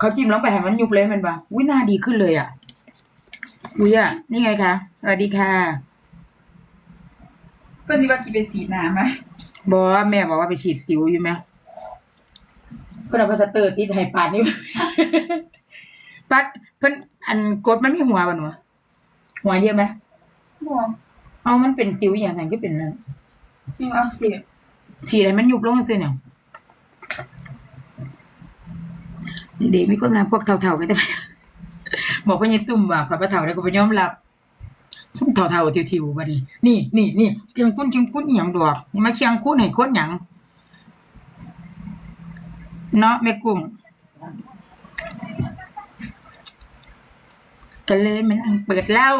เขาจิ้มลงไปให้มันยุบเลยแมันปะอุ้ยหน้าดีขึ้นเลยอะอุ้ยอะ นี่ไงคะสวัสดีค่ะเพื่อนสิว่ากี่เป็นสีน้ำไหมบอกว่าแม่บอกว่าไปฉีดสิวอยู่ไหมเพื่อนเอาพลาสเตอร์ติดให้ปาดนี่ปัดเพิ่นอันกดมันมีหัวป่ะหนูหัวเยอะไหมบัวเอามันเป็นสิวอย่างไรก็เป็นนั่นซิวอักเสบฉีดอะไรมันยุบลงซื่อเนี่ย เด็กมีคนมาพวกเท่าๆก็ได้บอกว่ายี่ตุ่มว่าขอยพระเท่าได้ก็ไปยอมรับซุ่มเท่าๆทิวๆบัดนี้นี่นี่นี่เคียงคุ้นเคียงคุ้นหย่างดอกนี่มาเคียงคุ้นให้คนหยังเนาะแม่กุ้งก็เลยมันอังเปิดเล้า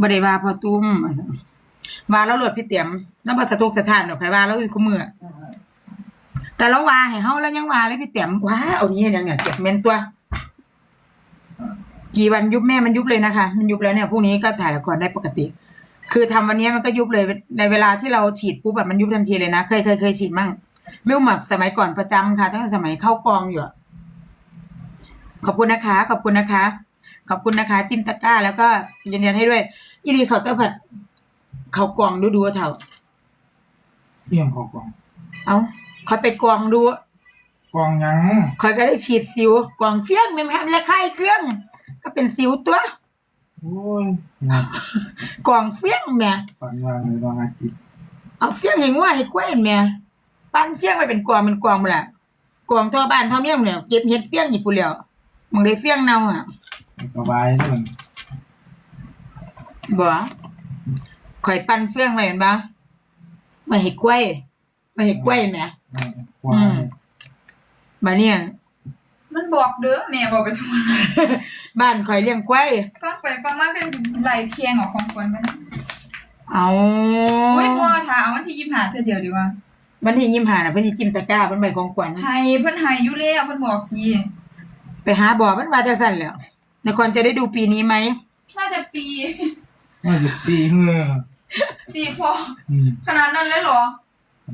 บ่ได้ว่าพอตุ้มว่าแล้วหลดพี่เต๋ยมแล้วบ่สะทุกสะทานดอกใครว่าแล้วคือคุมือ แต่เราว่าให้เฮาแล้วยังว่าเลยพี่เต๋ยมว้าเอานี้ยังเนี่ยเก็บเมนตัว กี่วันยุบแม่มันยุบเลยนะคะ มันยุบแล้วเนี่ยพรุ่งนี้ก็ถ่ายละครได้ปกติ คือทำวันนี้มันก็ยุบเลยในเวลาที่เราฉีดปุ๊บแบบมันยุบทันทีเลยนะเคยเคยเคยฉีดมั่งไม่รู้แบบสมัยก่อนประจำค่ะ ตั้งแต่สมัยเข้ากองอยู่อะขอบคุณนะคะ ขอบคุณนะคะ ขอบคุณนะคะ จิ้มตะกร้า แล้วก็ยืนยันให้ด้วยอีดีเขาก็ผัดเขากองดูดูๆเถอะเรื่องของกล่อง เอา คอยไปกองดูกล่องหยังคอยก็ได้ฉีดสิวกองเฟี้ยงแม่แม่และไข้เครื่อง ก็เป็นสิวตัวโอ้ยนะกองเฟี้ยงแม่ฝันว่าเลยว่าอาทิตย์เอาเฟี้ยงให้งัวให้กล้วยแม่ปั้นเฟี้ยงไปเป็นกองเป็นกองหมดละกองทั่วบ้านทั่วเมียงเนี่ยเก็บเห็ดเฟี้ยงอีกปุ่นแล้วมึงได้เฟี้ยงเน่าอะสบายเลยบ่ข่อยปั้นเฟี้ยงไว้เห็นปะมาให้กล้วยมาให้กล้วยแม่ กว่าอืมมาเนี่ยมันบอกเด้อแม่บอกไปทุกวันบ้านข่อยเลี้ยงกล้วยฟังไปฟังมาเป็นไหลเคียงของของควรมันเอาอุ้ยบัวถาเอาวันที่ยี่หาเธอเดียวดีว่าวันที่ยิ้มหาน่ะเพิ่นสิจิ้มตะกร้าเพิ่นใบของขวัญไฮเพิ่นไฮอยุเล่เพิ่นบอกทีไปหาบ่อมันว่าจังซั่นแหล้วนครจะได้ดูปีนี้ไหมน่าจะปีว่าจะตีเหงื่อปีพออืมขนาดนั้นเลยเหรอข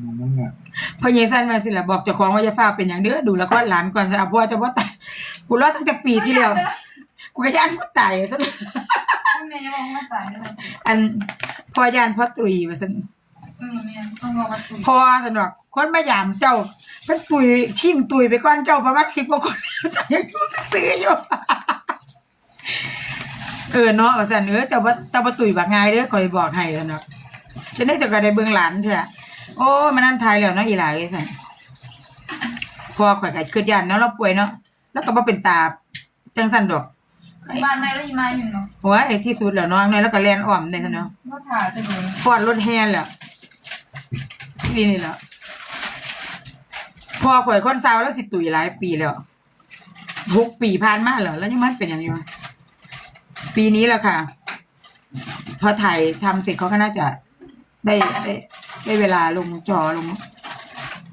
นาดนั้นแหละพ่อเยซันมาสิล่ะบอกเจ้าของว่าจะฟ้าเป็นอย่างเด้อดูแล้วก็หลานก่อนจะเอาพ่อจะบ่ตายกูรอดตั้งแต่ปีที่แล้วกูก็ย่านกูตายซะคุณแม่ยังบอกว่าตายแล้วอันพ่อย่านพ่อตรีว่าซั่นเออแม่ต้องบอกว่าตุยพ่อสนอกคนมายามเจ้าเพิ่นตุยชิมตุยไปก่อนเจ้าประมาณ10กว่าคนเจ้ายังอยู่ซื่อๆอยู่เออเนาะว่าซั่นเออเจ้าบ่เจ้าบ่ตุยบักง่ายเด้อข่อยบอกให้แล้วเนาะจะได้เจ้าก็ได้เบิ่งหลานแท้ โอ้มันนั่นทายแล้วเนาะอีหลาเอ้ยซั่นพ่อข่อยก็คิดย่านเนาะเราป่วยเนาะแล้วก็บ่เป็นตาจังซั่นดอกขึ้นบ้านในแล้วยีมาอยู่เนาะโอ้ยที่สุดแล้วเนาะแล้วก็แล่นอ้อมได้ซั่นเนาะว่าถาเธอเลยฟอดรถแฮนแหละนี่นี่แหละพ่อข่อยคนสาวแล้วสิตุยหลายปีแล้วหกปีผ่านมาแล้วแล้วยังมันเป็นอย่างนี้วะปีนี้แหละค่ะ พอถ่ายทำเสร็จเขาก็น่าจะได้ได้ ได้เวลาลงจอลง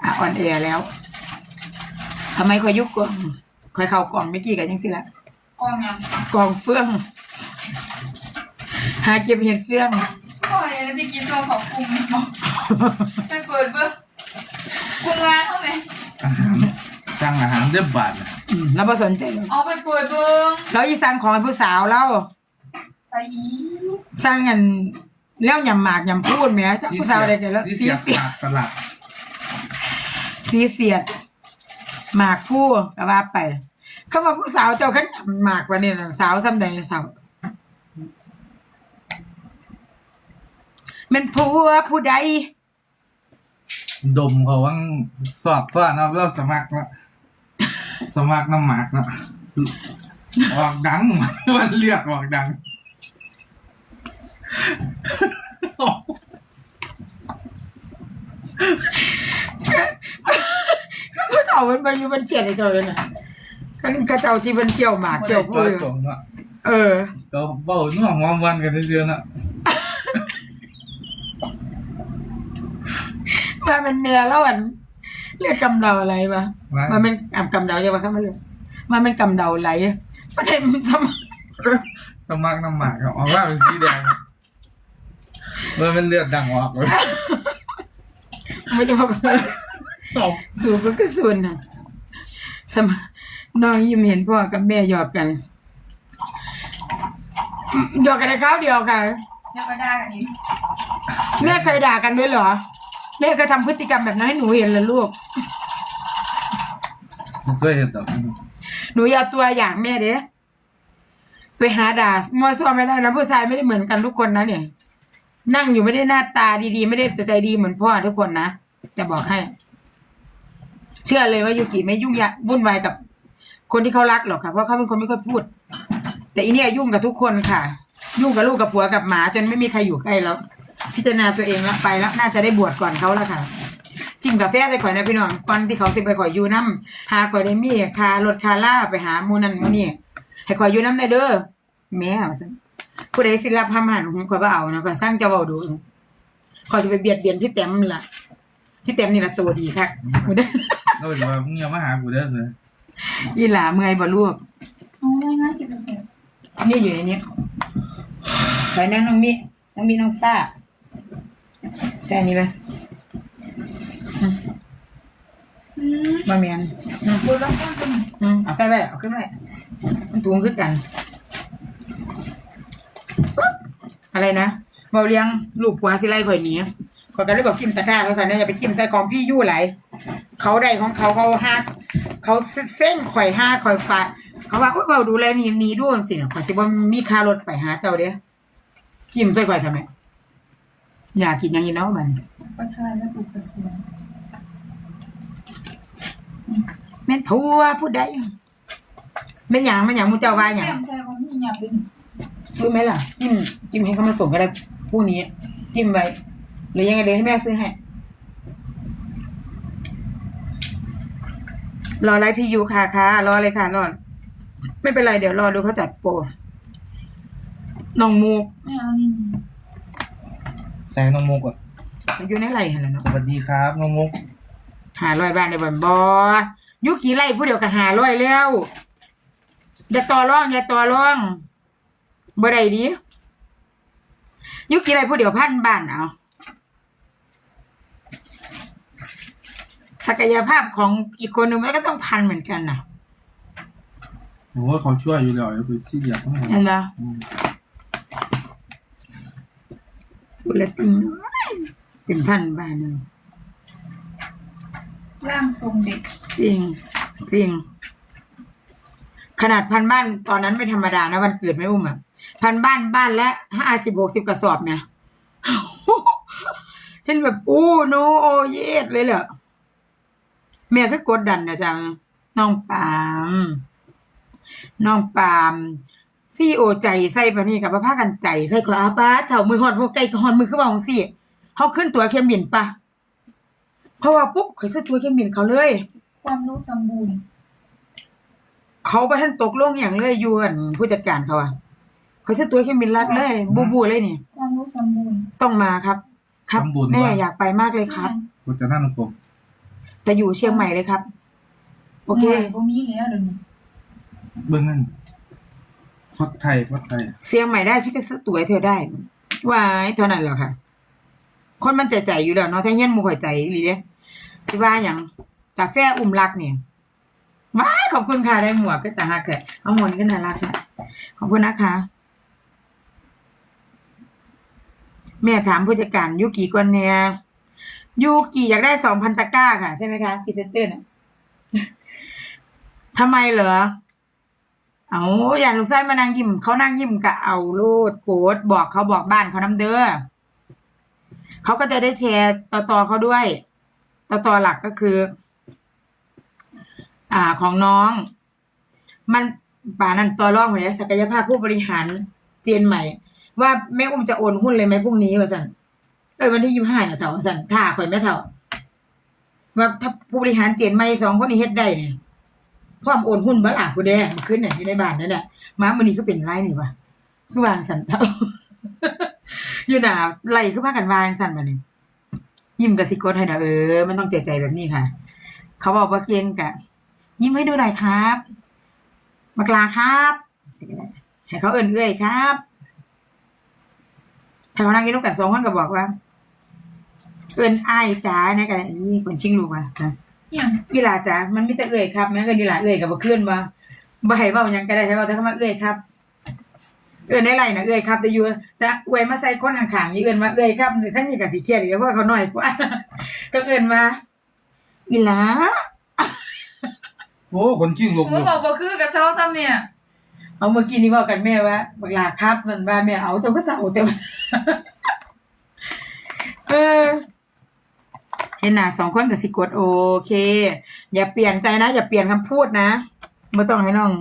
อะออนแอร์แล้วทำไมคอยยุกกล่องคอยเข้ากล่องไม่กี่กันยังสิละกองยังกล่องเฟื่อง หาเก็บเห็ดเฟื่องโอ้ยแล้วจะกินตัวของกุ้งบอกไปเปิดเบิ้งกุ้งงานเท่าไหร่อาหารสั่งอาหารเรียบบาทน่ะอืมแล้วพอสนใจเลยเอาไปเปิดเบิ้งแล้วอีสั่งของให้ผู้สาวแล้วไปอีสั่งเงิน แล้วยำหมากยำพูดแหม่จากผู้สาวได้กันแล้วสีสีเสียเสียดขาดตลาดสีเสียด หมากผู้ก็ว่าไปเขาว่าผู้สาวเจ้าขันยำหมากกว่านี่นะสาวซ้ำใดสาวมันผัวผู้ใดดมเขาว่างสอบว่าเนาะเราสมัครเนาะสมัครน้ำหมากเนาะออกดังวันเลือดออกดัง ผู้เฒ่ามันมาอยู่มันเขียนในเจ้าเลยนะขันกระเจ้าที่มันเกี่ยวหมากเกี่ยวพูก็ดจงเนาะเออ ก็เบ้าน่วงวอมวันกันเรื่อยๆเนาะมาเป็นเมียแล้วอันเรียกกำเดาอะไรปะว่ามันเป็นอ่ากำเดาใช่ปะครับมันเรียกมันเป็นกำเดาไหลประเด็นมันสมัครสมัครน้ำหมากครับออกว่าเป็นสีแดงมันเป็นเลือดดังออกเลยไม่ได้บอก ตบสูบมันก็ส่วนน่ะสมน้องยิ้มเห็นพ่อกับแม่หยอกกันหยอกกันในคราวเดียวค่ะ แล้วก็ได้กันนี้แม่เคยด่ากันด้วยเหรอ แม่เคยทำพฤติกรรมแบบนั้นให้หนูเห็นเหรอลูก ผมเคยเห็นแต่หนูอย่าเอาตัวอย่างแม่เด้ไปหาด่ามั่วซั่วไม่ได้นะผู้ชายไม่ได้เหมือนกันทุกคนนะเนี่ย นั่งอยู่ไม่ได้หน้าตาดีๆ ไม่ได้ใจดีเหมือนพ่อทุกคนนะจะบอกให้ เชื่อเลยว่ายูกิไม่ยุ่งยากวุ่นวายกับ คนที่เขารักหรอกค่ะเพราะเขาเป็นคนไม่ค่อยพูด แต่อีเนี่ยยุ่งกับทุกคนค่ะ ยุ่งกับลูกกับผัวกับหมาจนไม่มีใครอยู่ใกล้แล้ว พิจารณาตัวเองแล้วไปแล้วน่าจะได้บวชก่อนเขาแล้วค่ะจิ้มกาแฟใส่ข่อยนะพี่น้องก่อนที่เขาสิไปข่อยอยู่น้ำหาข่อยได้มีคารถคาล่าไปหามูนันมูนี่ให้ข่อยอยู่น้ำได้เด้อแม่ผู้ใดสิรับทำหันของข่อยบ่เอานะข่อยสร้างเจ้าเว้าดูข่อยจะไปเบียดเบียนพี่แต้มล่ะพี่แต้มนี่ละตัวดีค่ะ กูได้เราบอกว่ามึงอย่ามาหากูเด้อเลยอีหลาเมื่อยบ่ลูกโอ้ยง่ายกินไปเสร็จนี่อยู่ในนี้ไปนั่งน้องมิน้องมิน้องต้าใจนี่ไปอืมมาเมียนอืมดูแล้วก็เป็นอืมเอาใส่ไปเอาขึ้นไปมันตูงขึ้นกัน อะไรนะเมาเลี้ยงลูกผัวสิไล่ข่อยหนีข่อยก็เลยบอกกิมตะกร้าเขาค่ะเนี่ยอย่าไปกิมแต่ของพี่ยู่ไหล เขาได้ของเขาเขาห้าเขาเส้นข่อยห้าข่อยฝาเขาว่าโอ้ยเบาดูแลหนี่นี่ด้วยสิข่อยสิว่ามีค่ารถไปหาเจ้าเด้กิมใส่ข่อยทำไมอยากกินอย่างนี้เนาะมันประทานและปลูกกระสวนแม่นผัวพูดได้แม่นหยังแม่นหยังมูเจ้าว่าหยังแก้มใส่ของพี่อยากเป็นซื้อไหมล่ะ จิ้มจิ้มให้เขามาส่งก็ได้พรุ่งนี้ จิ้มไว้หรือยังไงเดี๋ยวให้แม่ซื้อให้ รอไลฟ์พี่ยูค่ะค่ะรอเลยค่ะรอไม่เป็นไรเดี๋ยวรอดูเขาจัดโปรน้องมูกไม่เอานี่ใส่น้องมุกอะอยู่ในไรเห็นแล้วเนาะสวัสดีครับน้องมุกหาร้อยบ้านในบ่อนบอยุกี่ไร่ผู้เดียวก็หาร้อยแล้วอย่าต่อร่องอย่าต่อร่องบ่ได้ดียุกี่ไร่ผู้เดียวพันบ้านเอา ศักยภาพของอีกคนหนึ่งมันก็ต้องพันเหมือนกันนะโอ้เขาช่วยอยู่แล้วอย่าไปซีเรียสทั้งหมดเห็นไหมอืมบุลตินเป็นพันบ้านหนึ่งร่างทรงเด็ก จริง จริง ขนาดพันบ้านตอนนั้นไม่ธรรมดานะวันเกิดไม่อุ้มอะพันบ้านบ้านละห้าสิบหกสิบกระสอบเนี่ยฉันแบบอู้โนโอเยสเลยเหรอ แม่คือกดดันนะจังน้องปามน้องปามซี่โอใจใส่ปะนี่กับพระพากันใจใส่ขออาป้าเถ่ามือหอดพวกไก่หอดมือขึ้นมาของซี่เขาขึ้นตัวเข้มบินปะเพราะว่าปุ๊บเขาซื้อตัวเข้มบินเขาเลย ความรู้สมบูรณ์เขาไปท่านตกลงอย่างเลยอยวนผู้จัดการเขาอะเขาซื้อตัวเข้มบินรัดเลย บูบูเลยนี่ความรู้สมบูรณ์ต้องมาครับ ครับแม่อยากไปมากเลยครับกูจะนั่งตรง แต่อยู่เชียงใหม่เลยครับ โอเคก็มีแล้วเดี๋ยวนี้เบื้องนั่นพัดไทยพัดไทยเชียงใหม่ได้ฉันก็ซื้อตั๋วให้เธอได้วายเท่านั้นแหละค่ะ คนมันใจใจอยู่แล้วเนาะถ้าเงี้ยมูข่อยใจอีหลีเด้สิว่าอย่างกาแฟอุ่มรักเนี่ยว้ายขอบคุณค่ะได้หมวกก็ตาฮักเลยเอาหมวกนี้ก็น่ารักค่ะขอบคุณนะคะ แม่ถามผู้จัดการยูกิก่อนเนี่ย ยูกิอยากได้สองพันตะกร้าค่ะ ใช่ไหมคะพรีเซนเตอร์น่ะทำไมเหรอ เอาอย่างลูกไส้มานั่งยิ้มเขานั่งยิ้มกะเอาโลดโกดบอกเขาบอกบ้านเขาน้ำเด้อเขาก็จะได้แชร์ต่อต่อเขาด้วย ต่อต่อหลักก็คือ อ่าของน้อง มันป่านั้นต่อรองหัวศักยภาพผู้บริหารเจนใหม่ ว่าแม่อุ้มจะโอนหุ้นเลยไหมพรุ่งนี้วะสัน เออวันที่ยี่ห้าเนี่ยเถอะวสันถ้าข่อยไม่เถอะว่าถ้าผู้บริหารเจนใหม่สองคนนี้เฮ็ดได้เนี่ยพร้อมโอนหุ้นบ้าล่ะกูแดงขึ้นเนี่ยอยู่ในบ้านนั่นแหละม้ามันนี้ก็เป็นไรนี่วะคือวางสันเท่าอยู่หนาไหลคือพากันวางสันมาเนี่ยยิ้มกับสิโกดให้นะเออมันต้องใจใจแบบนี้ค่ะ เขาบอกว่าเก่งกะยิ้มให้ดูหน่อยครับมากลาครับให้เขาเอินเอื้อยครับถ้าเขานั่งกินลูกกันสองคนก็บอกว่า เอินอ้ายจ้าเนี่ยกันนี่คนชิงลูกว่ะนะอย่างอีหลาจ๋ามันมีแต่เอ่ยครับแม่ก็อีหลาเอ่ยกับบ่ขึ้นว่าบ่ให้เว้าหยังก็ได้ให้เว้าแต่คำว่าเอ่ยครับ เอ่ยในไรนะเอ่ยครับแต่อยู่แต่อวยมาใส่คนข้างๆนี่เอ่ยมาเอ่ยครับทั้งนี้ก็สิเครียดอีกเพราะว่าเขาน้อยกว่าก็เอ่ยมาอีหลาโอ้คนขิ้งลผงมก็บอกบ่คือกับเซาซ้ำเนี่ยเอาเมื่อกี้นี่เว่ากันแม่ว่าบักหลาครับนั่นว่าแม่เอาแต่ก็เศร้าแต่ว่าเออเห็นหน้าสองคนกับสิกดโอเค อย่าเปลี่ยนใจนะ อย่าเปลี่ยนคำพูดนะไม่ต้องให้น้อง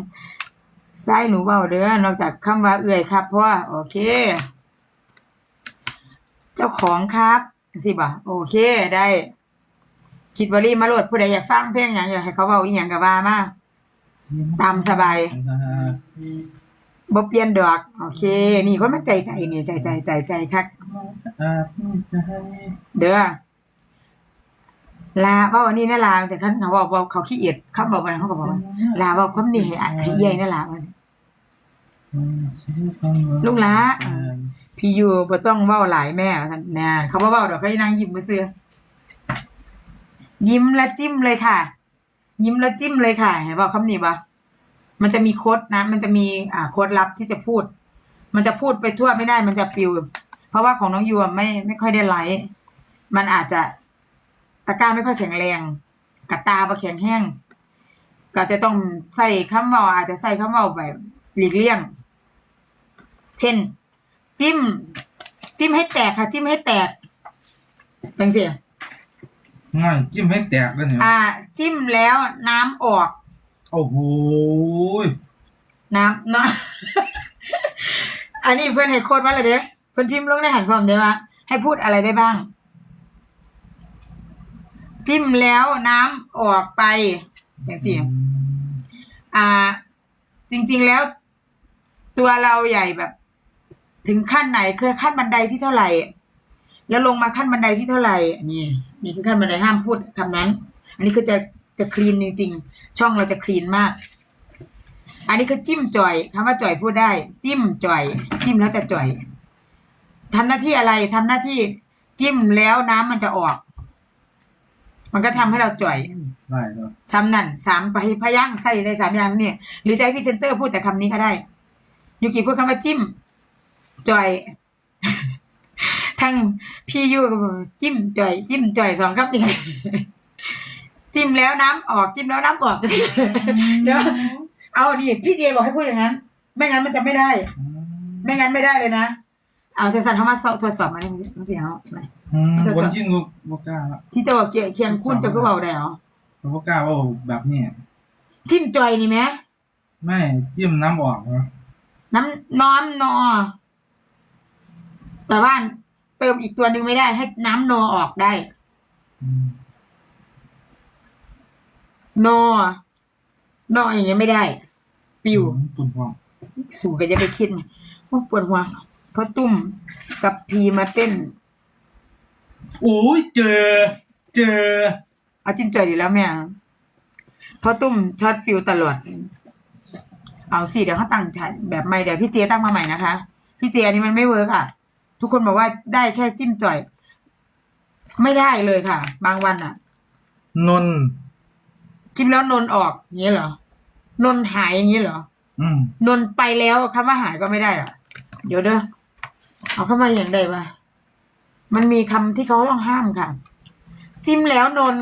ใส่หนูเบาเด้อนอกจากคำว่าเอื่อยครับ เพราะว่าโอเค เจ้าของครับสิบ่ะโอเคได้ คิดวารีมาโหลดผู้ใดอยากฟังเพลงอย่างอยากให้เขาเบาอีหยังกับว่ามาตามสบายบ่เปลี่ยนดอก โอเค นี่คนมันใจใจนี่ใจใจใจใจคักเด้อ ลาเว้าอันนี้นะลาแต่คันเขาบอกว่าเขาขี้เอียดคำบอกว่าเขาก็บอกว่าลาเว้าคำนี้ให้อ่านให้เอียนะลาว่าลูกหลาพี่อยู่บ่ต้องเว้าหลายแม่ว่าซั่นนะเขาบ่เว้าดอกเขานั่งยิ้มซื่อยิ้มแล้วจิ้มเลยค่ะ ยิ้มแล้วจิ้มเลยค่ะเห็นบ่คำนี้บ่มันจะมีโค้ดนะ มันจะมีอ่าโค้ดลับที่จะพูด มันจะพูดไปทั่วไม่ได้มันจะปลิว เพราะว่าของน้องยูอะไม่ไม่ค่อยได้ไลฟ์มันอาจจะ ตะกร้าไม่ค่อยแข็งแรงกระตาบ่แข็งแห้ง ก็จะต้องใส่คำเว่าอาจจะใส่คำเว่าแบบหลีกเลี่ยง เช่น จิ้ม จิ้มให้แตกค่ะ จิ้มให้แตกจังสิง่ายจิ้มให้แตกเลยเนี่ยอ่า จิ้มแล้วน้ำออก โอ้โหน้ำเนาะอันนี้เพื่อนให้โค้ดว่าอะไรเด้อเพื่อนพิมพ์ลงในหันฟอร์มเด้อว่าให้พูดอะไรได้บ้าง จิ้มแล้วน้ำออกไปอย่างสิอ่า จริง ๆแล้ว ตัวเราใหญ่แบบ ถึงขั้นไหนคือขั้นบันไดที่เท่าไหร่ แล้วลงมาขั้นบันไดที่เท่าไหร่นี่นี่คือขั้นบันไดห้ามพูดคำนั้น อันนี้คือจะจะคลีนจริงๆช่องเราจะคลีนมาก อันนี้คือจิ้มจ่อยคำว่าจ่อยพูดได้ จิ้มจ่อย จิ้มแล้วจะจ่อยทำหน้าที่อะไรทำหน้าที่จิ้มแล้วน้ำมันจะออก มันก็ทำให้เราจ่อยได้ครับซ้ำนั่นสามพยพยัญชนะใส่ได้สามอย่างนี่หรือจะให้พี่เซนเตอร์พูดแต่คำนี้ก็ได้ ยูกิพูดคำว่าจิ้ม จ่อยทั้งพี่ยูก็บอกจิ้มจ่อย จิ้มจ่อยสองคำนี่จิ้มแล้วน้ำออกจิ้มแล้วน้ำออก เดี๋ยวเอานี่พี่เจบอกให้พูดอย่างนั้น ไม่งั้นมันจะไม่ได้ไม่งั้นไม่ได้เลยนะ เอาเซนสันเขามาตรวจสอบมาเนี่ยมาเสียเอาไหน อืมคนขิ้งลูกบ่กล้าละที่จะบอกเกี่ยเคียงคุณจะก็เบาได้เหรอบ่กล้าว่าแบบนี้จิ้มจ่อยนี่ไหมไม่จิ้มน้ำออกนะน้ำน้อมนอ แต่ว่าเติมอีกตัวหนึ่งไม่ได้ให้น้ำนอออกได้อืมนอนออย่างเงี้ยไม่ได้ ปิวตุ่นพองสู่ก็จะไปคิดไงว่าปวดหัวเพราะตุ้มกับพีมาเต้นโอ้ยเจอ เจอ เอาจิ้มจ่อยอยู่แล้วแม่เพราะตุ้มช็อตฟิลตลอด เอาสิเดี๋ยวเขาตั้งฉายแบบใหม่เดี๋ยวพี่เจตั้งมาใหม่นะคะ พี่เจอันนี้มันไม่เวิร์กอะ ทุกคนบอกว่าได้แค่จิ้มจ่อย ไม่ได้เลยค่ะ บางวันอะ นนท์จิ้มแล้วนนออกอย่างนี้เหรอนนหายอย่างนี้เหรอ อืม นนไปแล้วคำว่าหายก็ไม่ได้อะ เดี๋ยวเด้อเอาเข้ามาอย่างใดวะ มันมีคำที่เขาต้องห้ามค่ะ จิ้มแล้วนน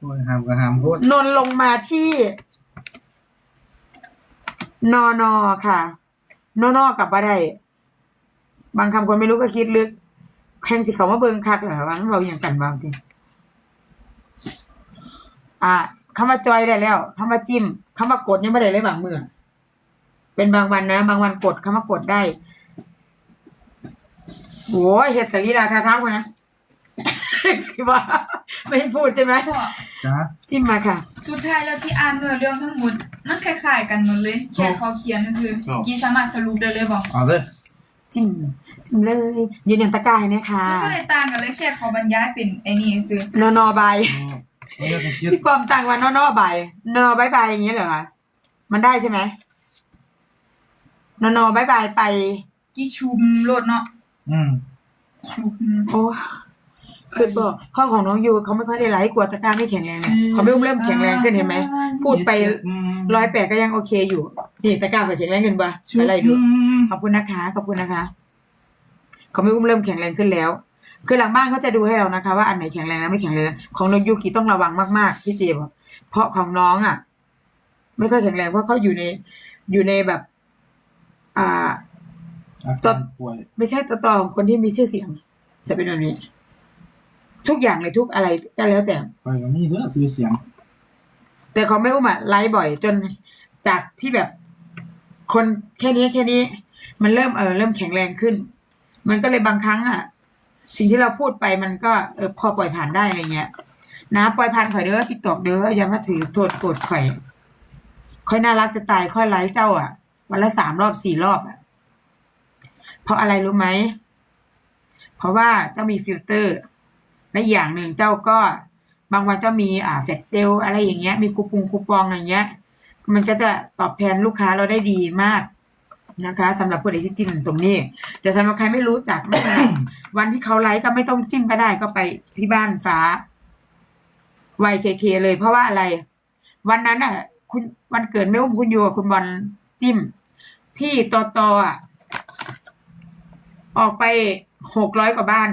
โอ้ยหามก็หามโคตรนนลงมาที่ นอนอค่ะ นอนอกับอะไรบางคำคนไม่รู้ก็คิดลึกแข่งสิเขามาเบิงคักเหรอวะเราอย่างกันบางทีอ่าคำว่าจอยได้แล้วคำว่าจิ้มคำว่ากดยังไม่ได้เลยบางเมื่อเป็นบางวันนะ บางวันกดคำว่ากดได้ โอ้ยเห็ดสลีลาทาทางคนนะสิว่าไม่พูดใช่ไหมพ่อจ้าจิ้มมาค่ะ สุดท้ายแล้วที่อ่านเนื้อเรื่องทั้งหมดมันคล้ายๆกันหมดเลย แค่เขาเขียนซื่อครับๆกี่สามารถสรุปได้เลยบอกเอาเลยจิ้มจิ้มเลยยืนยันตะกร้าให้เนี่ยค่ะมันก็เลยต่างกันเลยแค่เขาบรรยายเป็นไอ้นี่ซื่อนอนอบายโอ้ยต้องคิดพี่ปอมต่างวันนอนอบายนอนอบายบายอย่างเงี้ยเหรอคะมันได้ใช่ไหมนอนอบายบายไปกี่ชุมโลดเนาะ อืมชุมโอ้คือบอกพ่อของน้องยูเขาไม่ค่อยได้ไลฟ์กลัวตะกร้าไม่แข็งแรงเนี่ยเขาไม่อุ้มเริ่มแข็งแรงขึ้นเห็นไหมพูดไปร้อยแปดก็ยังโอเคอยู่นี่ตะกร้าไปแข็งแรงขึ้นปะอะไรดูขอบคุณนะคะขอบคุณนะคะเขาไม่อุ้มเริ่มแข็งแรงขึ้นแล้ว คือหลังบ้านเขาจะดูให้เรานะคะ ว่าอันไหนแข็งแรงและไม่แข็งแรงของน้องยูกิต้องระวังมากๆพี่เจบอกเพราะของน้องอะ ไม่ค่อยแข็งแรงเพราะเขาอยู่ในอยู่ในแบบ อ่า อาการป่วย ไม่ใช่ตัวตอของคนที่มีชื่อเสียง จะเป็นแบบนี้ ทุกอย่างเลยทุกอะไรก็แล้วแต่ไปก็มีเด้อซื้อเสียง แต่เขาไม่อุ้มอะไลฟ์บ่อยจนจากที่แบบ คนแค่นี้แค่นี้ มันเริ่มเออเริ่มแข็งแรงขึ้น มันก็เลยบางครั้งอะสิ่งที่เราพูดไปมันก็เออพอปล่อยผ่านได้อะไรเงี้ยนะปล่อยผ่านข่อยเด้อติดตอกเด้ออย่ามาถือโทษโกรธข่อย ค่อยน่ารักจะตายค่อยไลฟ์เจ้าอะวันละสามรอบสี่รอบอะ เพราะอะไรรู้ไหม เพราะว่าเจ้ามีฟิลเตอร์ และอีกอย่างหนึ่งเจ้าก็บางวันเจ้ามีอ่าเฟสเซลอะไรอย่างเงี้ย มีคูปองคูปองอย่างเงี้ย มันก็จะตอบแทนลูกค้าเราได้ดีมากนะคะสำหรับผู้ใดที่จิ้มตรงนี้ แต่สำหรับใครไม่รู้จักไม่เป็นไวันที่เขาไลฟ์ก็ไม่ต้องจิ้มก็ได้ก็ไปที่บ้านฟ้า YKK เลยเพราะว่าอะไร วันนั้นอะ คุณวันเกิดไม่อุ้มคุณโยกับคุณบอลจิ้ม ที่ตอตออะ ออกไปหกร้อยกว่าบ้าน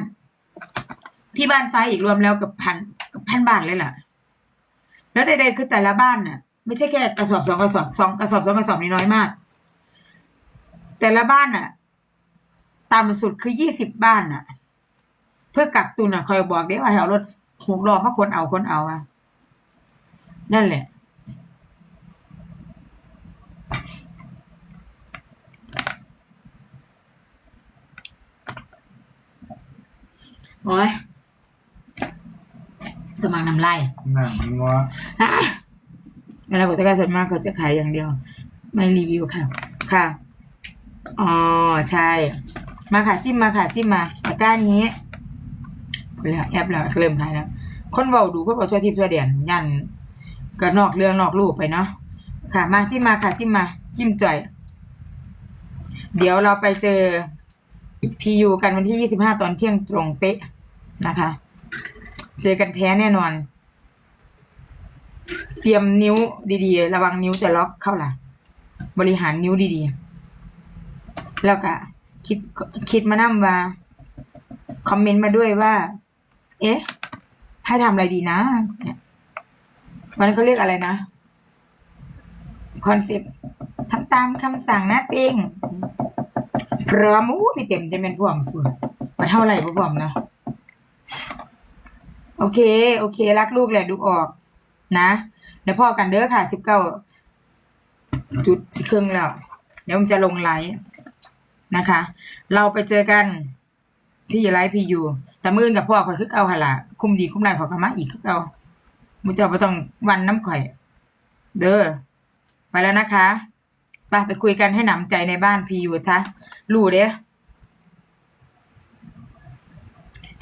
ที่บ้านฟ้าอีกรวมแล้วกับพันกับพันบ้านเลยล่ะ แล้วใดๆคือแต่ละบ้านน่ะ ไม่ใช่แค่กระสอบสองกระสอบสองกระสอบสองกระสอบนี่น้อยมาก แต่ละบ้านน่ะต่ำสุดคือยี่สิบบ้านน่ะ เพื่อกักตุนอะคอยบอกได้ว่าให้เอารถหกล้อมาคนเอาคนเอาอะนั่นแหละ โอ้ยสมัครน้ำลายหนังงัวฮะเวลาบอกตะกร้าส่วนมากเขาจะขายอย่างเดียว ไม่รีวิวค่ะ ค่ะ อ๋อ ใช่ มาค่ะจิ้มมาค่ะจิ้มมาตะกร้านี้แล้วแอปแล้วเริ่มขายแล้ว คนเบาดูคนเบาชั่วทิพย์ชั่วเดียนยันก็นอกเรื่องนอกรูปไปเนาะ ค่ะ มาจิ้มมาค่ะจิ้มมา จิ้มจ่อย เดี๋ยวเราไปเจอพียูกันวันที่ยี่สิบห้าตอนเที่ยงตรงเป๊ะ นะคะ เจอกันแท้แน่นอน เตรียมนิ้วดีๆ ระวังนิ้วจะล็อกเข้าล่ะ บริหารนิ้วดีๆ แล้วก็คิดคิดมานั่ว่า คอมเมนต์มาด้วยว่า เอ๊ะ ให้ทำอะไรดีนะเนี่ยวันเขาเรียกอะไรนะคอนเซปต์ทำตามคำสั่งนะเต็งพร้อมอู้มีเต็มจะเป็นพวงส่วนมาเท่าไหร่พวงเนาะ โอเค โอเค รักลูกแหละดูออก นะเดี๋ยวพ่อกันเด้อค่ะสิบเก้าจุดสิครึ่งแล้ว เดี๋ยวมันจะลงไลฟ์นะคะ เราไปเจอกันที่ไลฟ์พียูแต่มื่นกับพ่อคอยคึกเอาหละคุ้มดีคุ้มนายขอกรรมะอีกคึกเอามุจเจ้าไ่ต้องวันน้ำข่อย เด้อไปแล้วนะคะไปไปคุยกันให้หนำใจในบ้านพียูซะรู้เด้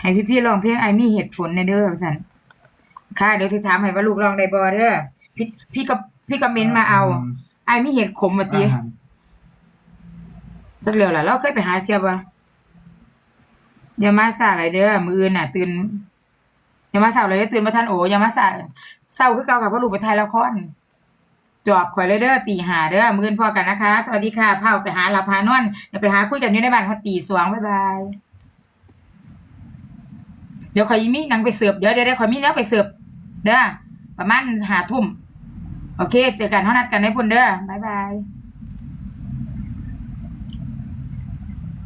ให้พี่ๆลองเพลงไอมีเหตุผลในเด้อสันค่ะเดี๋ยวจะถามให้ว่าลูกลองได้บ่เด้อพี่พี่ก็พี่ก็เม้นมาเอา ไอ้ไม่เห็นขมมาตีอาหารสักเร็วล่ะเราเคยไปหาเทียบว่าอย่ามาสายอะไรเด้อมืออื่นน่ะ ตื่นอย่ามาสายอะไรเด้อตื่นมาทันโออย่ามาสายเศร้าคือเก่ากับพ่อลูกไปไทยละครจอบข่อยเลยเด้อตีหาเด้อมืออื่นพอกันนะคะ สวัสดีค่ะพาไปหาหลับหานอนอย่าไปหาคุยกันอยู่ในบ้านเขาตีสวงบ๊ายบาย เดี๋ยวคอยมีนังไปเสิร์ฟเดี๋ยวเดี๋ยวคอยมีเนื้วไปเสิร์ฟเด้อประมาณหาทุ่มโอเค เจอกันเท่านัดกันในพุ่นเด้อบ๊ายบาย